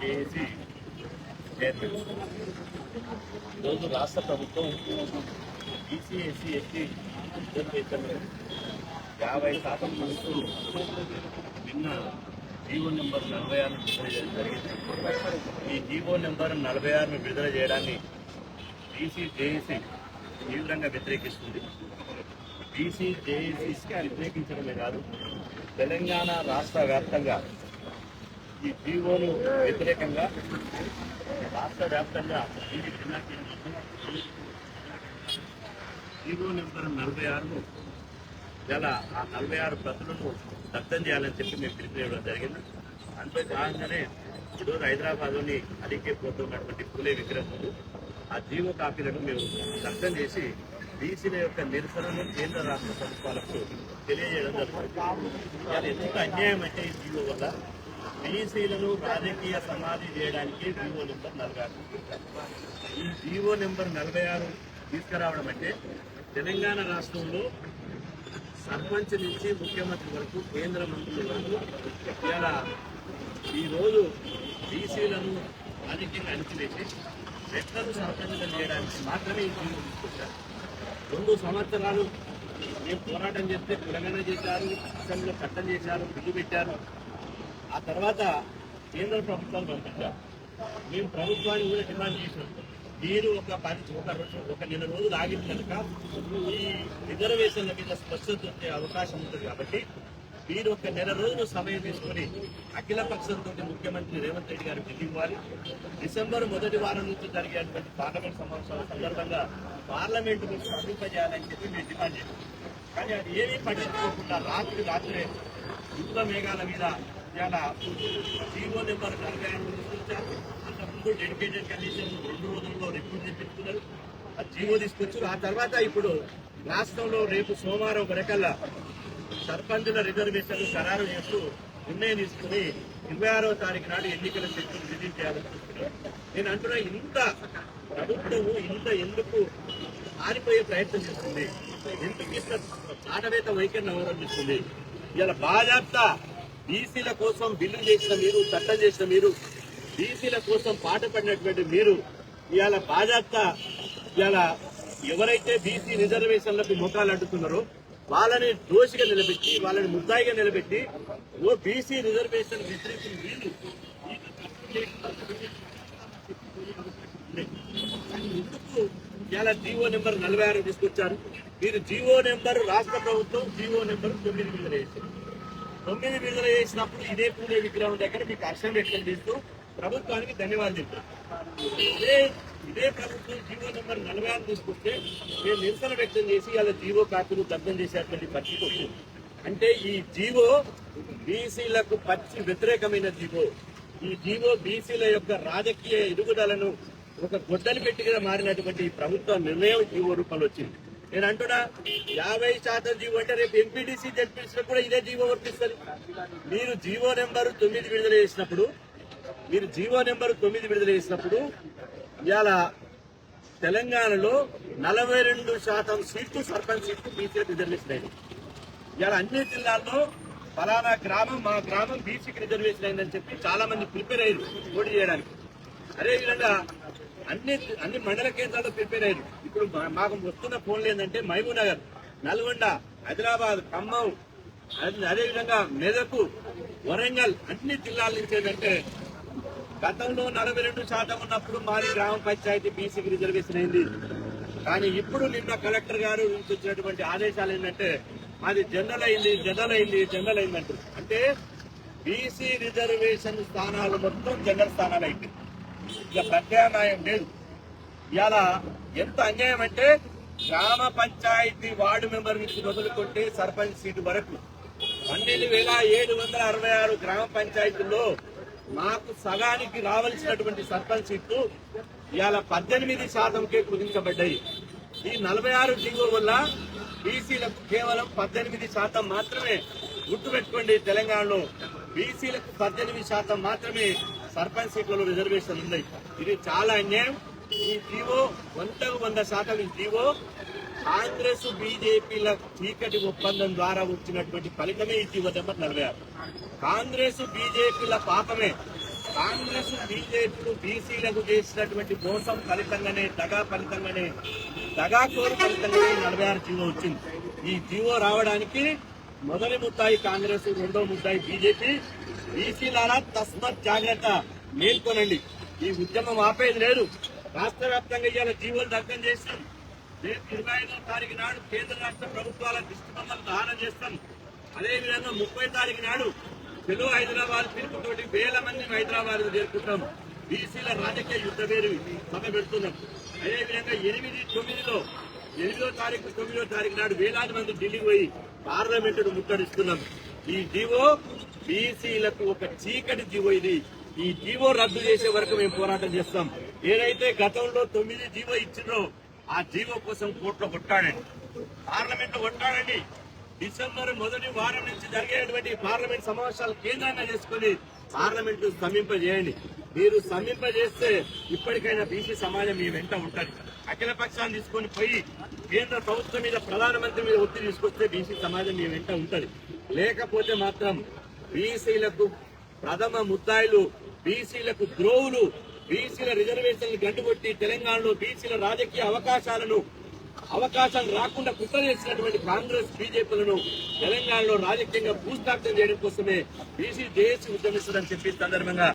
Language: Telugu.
జేఏసీ చైర్మన్ ఈరోజు రాష్ట్ర ప్రభుత్వం బీసీ ఎస్సీ ఎస్టీ యాభై శాతం మనసు నిన్న జీవో నెంబర్ నలభై ఆరును విడుదల చేయడం జరిగింది. ఈ జీవో నెంబర్ నలభై ఆరును విడుదల చేయడాన్ని బీసీ జేఏసీ తీవ్రంగా వ్యతిరేకిస్తుంది. బీసీ జేఏసీ వ్యతిరేకించడమే కాదు తెలంగాణ రాష్ట్ర వ్యాప్తంగా ఈ జీవోను వ్యతిరేకంగా రాష్ట్ర వ్యాప్తంగా జీవో నెంబర్ నలభై ఆరును ఇలా ఆ నలభై ఆరు ప్రతులను దగ్ధం చేయాలని చెప్పి మేము పిలుపునివ్వడం జరిగింది. అందులో భాగంగానే ఈరోజు హైదరాబాద్లోని అడిగే పోతున్నటువంటి పూలే విగ్రహం ఆ జీవో కాపీలను మేము దగ్ధం చేసి బీసీల యొక్క నిరసనను కేంద్ర రాష్ట్ర ప్రభుత్వాలకు తెలియజేయడం జరుగుతుంది. ఎందుకు అన్యాయం అంటే ఈ జీవో వల్ల? బీసీలను రాజకీయ సమాధి చేయడానికి జీవో నెంబర్ నలభై ఆరు ఈ జీవో నెంబర్ నలభై ఆరు తీసుకురావడం అంటే తెలంగాణ రాష్ట్రంలో సర్పంచ్ నుంచి ముఖ్యమంత్రి వరకు కేంద్ర మంత్రుల వరకు ఇలా ఈరోజు బీసీలను రాజకీయంగా అణిచివేసి వ్యక్తులను సర్పంచం చేయడానికి మాత్రమే ఈ జీవో తీసుకొచ్చారు. రెండు సంవత్సరాలు మేము పోరాటం చేస్తే తెలంగాణ చేశారు అసెంబ్లీలో చట్టం చేశారు బిల్లు పెట్టారు. ఆ తర్వాత కేంద్ర ప్రభుత్వాలు పంపించారు. మేము ప్రభుత్వాన్ని కూడా డిమాండ్ చేసినాం. మీరు ఒక పది ఒక రోజు ఒక నెల రోజులు ఆగిన కనుక ఈ రిజర్వేషన్ల మీద స్పష్టత వచ్చే అవకాశం ఉంటుంది కాబట్టి మీరు ఒక నెల రోజులు సమయం తీసుకొని అఖిల పక్షంతో ముఖ్యమంత్రి రేవంత్ రెడ్డి గారు పిలివ్వాలి డిసెంబర్ మొదటి వారం నుంచి జరిగేటువంటి పార్లమెంట్ సమావేశాల సందర్భంగా పార్లమెంట్ స్పందింపజేయాలని చెప్పి మేము డిమాండ్ చేస్తాం కానీ అది ఏమీ పట్టించుకోకుండా రాత్రి రాత్రే యుద్ధ మేఘాల మీద ఇలా జీవో నెంబర్ నలభై ఆరు తీసుకొచ్చారు అంతకుముందు డెడికేటెడ్ కండిషన్ రెండు రోజుల్లో రిపోర్ట్ తెప్పించుకున్నారు ఆ జీవో తీసుకొచ్చారు. ఆ తర్వాత ఇప్పుడు రాష్ట్రంలో రేపు సోమవారం వరకల్లా సర్పంచుల రిజర్వేషన్లు ఖరారు చేస్తూ నిర్ణయం తీసుకుని ఇరవై ఆరో తారీఖు నాడు ఎన్నికల శక్తులు విజిట్ చేయాలనుకుంటున్నాను నేను అంటున్నా ఇంత ప్రభుత్వము ఇంత ఎందుకు ఆరిపోయే ప్రయత్నం చేస్తుంది? ఎందుకు ఇంత ఆటవేత వైఖరిని అవలంబిస్తుంది ఇలా బాధ్యత బీసీల కోసం బిల్లు చేసిన మీరు చట్టం చేసిన మీరు బీసీల కోసం పాట పడినటువంటి మీరు ఇవాళ భాజపా ఇవాళ ఎవరైతే బీసీ రిజర్వేషన్లకు ముఖాలు అడ్డుతున్నారో వాళ్ళని దోషిగా నిలబెట్టి వాళ్ళని ముద్దాయిగా నిలబెట్టి ఓ బీసీ రిజర్వేషన్ వ్యతిరేకం వీళ్ళు. ఎందుకు ఇలా జీవో నెంబర్ నలభై ఆరు తీసుకొచ్చారు? మీరు జీవో నెంబర్ రాష్ట్ర ప్రభుత్వం జీవో నెంబర్ తొమ్మిది మీద చేశారు తొమ్మిది విడుదల చేసినప్పుడు ఇదే పూలే విగ్రహం దగ్గర మీకు హర్షం వ్యక్తం చేస్తూ ప్రభుత్వానికి ధన్యవాదాలు చెప్తాను. ఇదే ఇదే ప్రభుత్వం జీవో నెంబర్ నలభై ఆరు తీసుకొస్తే మేము నిరసన వ్యక్తం చేసి అలా జీవో కాపీలు దగ్ధం చేసేటువంటి పరిస్థితి వచ్చింది. అంటే ఈ జీవో బీసీలకు పచ్చి వ్యతిరేకమైన జీవో. ఈ జీవో బీసీల యొక్క రాజకీయ ఎదుగుదలను ఒక గొడ్డలి పెట్టిగా మారినటువంటి ప్రభుత్వ నిర్ణయం జీవో రూపంలో వచ్చింది. నేను అంటున్నా యాభై శాతం జీవో అంటే రేపు ఎంపీటీసీ జడ్పీసీ కూడా ఇదే జీవో వర్తిస్తుంది. మీరు జీవో నెంబర్ తొమ్మిది విడుదల చేసినప్పుడు మీరు జీవో నెంబర్ తొమ్మిది విడుదల చేసినప్పుడు ఇవాళ తెలంగాణలో నలభై రెండు శాతం సీట్లు సర్పంచ్ సీట్లు బీసీలకు రిజర్వేషన్ అయింది ఇవాళ అన్ని జిల్లాల్లో ఫలానా గ్రామం మా గ్రామం బీసీకి రిజర్వేషన్ అయిందని చెప్పి చాలా మంది ప్రిపేర్ అయ్యారు పోటీ చేయడానికి. అదేవిధంగా అన్ని అన్ని మండల కేంద్రాల్లో ప్రిపేర్ అయ్యారు. ఇప్పుడు మాకు వస్తున్న ఫోన్లు ఏంటంటే మహబూబ్నగర్ నల్గొండ హైదరాబాద్ ఖమ్మం అదే- అదేవిధంగా మెదకు వరంగల్ అన్ని జిల్లాల నుంచి ఏంటంటే గతంలో నలభై రెండు శాతం ఉన్నప్పుడు మాది గ్రామ పంచాయతీ బీసీకి రిజర్వేషన్ అయింది. కానీ ఇప్పుడు నిన్న కలెక్టర్ గారు నుంచి వచ్చినటువంటి ఆదేశాలు ఏంటంటే మాది జనరల్ అయింది జనరల్ అయింది జనరల్ అయిందంటారు. అంటే బీసీ రిజర్వేషన్ స్థానాలు మొత్తం జనరల్ స్థానాలు. అయింది ఇక ప్రత్యామ్నాయం లేదు. ఇవాళ ఎంత అన్యాయం అంటే గ్రామ పంచాయతీ వార్డు మెంబర్ నుంచి మొదలుకొంటే సర్పంచ్ సీటు వరకు పన్నెండు వేల ఏడు వందల అరవై ఆరు గ్రామ పంచాయతీల్లో మాకు సగానికి రావలసినటువంటి సర్పంచ్ సీట్లు ఇవాళ పద్దెనిమిది శాతంకే కుదించబడ్డాయి. ఈ నలభై ఆరు జీవో వల్ల బీసీలకు కేవలం పద్దెనిమిది శాతం మాత్రమే గుర్తుపెట్టుకోండి తెలంగాణలో. బీసీలకు పద్దెనిమిది శాతం మాత్రమే సర్పంచ్ సీట్లలో రిజర్వేషన్ ఉన్నాయి. ఇది చాలా అన్యాయం. ఈ జీవో వందకు వంద శాతం ఈ జీవో కాంగ్రెస్ బీజేపీల చీకటి ఒప్పందం ద్వారా వచ్చినటువంటి ఫలితమే ఈ జీవో నెంబర్ నలభై ఆరు. కాంగ్రెస్ బీజేపీల పాపమే. కాంగ్రెస్ బీజేపీలు బీసీలకు చేసినటువంటి మోసం ఫలితంగానే దగా ఫలితంగానే దగాకోరు ఫలితంగానే నలభై ఆరు జీవో వచ్చింది. ఈ జీవో రావడానికి మొదటి ముద్దాయి కాంగ్రెస్ రెండో ముద్దాయి బీజేపీ బీసీలారా తస్మత్ జాగ్రత్త. మేల్కొనండి. ఈ ఉద్యమం ఆపేది లేదు. రాష్ట్ర వ్యాప్తంగా ఇవాళ జీవోలు దగ్ధం చేస్తాం. రేపు ఇరవై ఐదో తారీఖు నాడు కేంద్ర రాష్ట్ర ప్రభుత్వాల దృష్టి బొమ్మలు దహనం చేస్తాం. అదేవిధంగా ముప్పై తారీఖు నాడు తెలుగు హైదరాబాద్ పిలుపుతోటి వేల మంది హైదరాబాద్ చేరుకుంటాం. బీసీల రాజకీయ యుద్ధ పేరు సభ పెడుతున్నాం. అదేవిధంగా ఎనిమిది తొమ్మిదిలో ఎనిమిదో తారీఖు తొమ్మిదో తారీఖు నాడు వేలాది మంది ఢిల్లీకి పోయి పార్లమెంటును ముట్టడిస్తున్నాం. ఈ జీవో బీసీలకు ఒక చీకటి జీవో ఇది. ఈ జీవో రద్దు చేసే వరకు మేము పోరాటం చేస్తాం. ఏదైతే గతంలో తొమ్మిది జీవో ఇచ్చిందో ఆ జీవో కోసం కోర్టులో కొట్టాడండి. పార్లమెంట్లో కొట్టాడండి. డిసెంబర్ మొదటి వారం నుంచి జరిగేటువంటి పార్లమెంట్ సమావేశాలు కేంద్రంగా చేసుకుని పార్లమెంట్ సమీంపజేయండి మీరు సమీంపజేస్తే ఇప్పటికైనా బీసీ సమాజం మీ వెంట ఉంటుంది. అఖిల పక్షాన్ని తీసుకొని పోయి కేంద్ర ప్రభుత్వం మీద ప్రధానమంత్రి మీద ఒత్తిడి తీసుకొస్తే బీసీ సమాజం మీ వెంట ఉంటుంది. లేకపోతే మాత్రం బీసీలకు ప్రథమ ముద్దాయిలు బీసీలకు ద్రోవులు బీసీల రిజర్వేషన్లు గంటుకొట్టి తెలంగాణలో బీసీల రాజకీయ అవకాశాలను అవకాశాలు రాకుండా కుట్ర చేసినటువంటి కాంగ్రెస్ బీజేపీలను తెలంగాణలో రాజకీయంగా భూస్థాపితం చేయడం కోసమే బీసీ జేఏసీ ఉద్యమిస్తుందని చెప్పి సందర్భంగా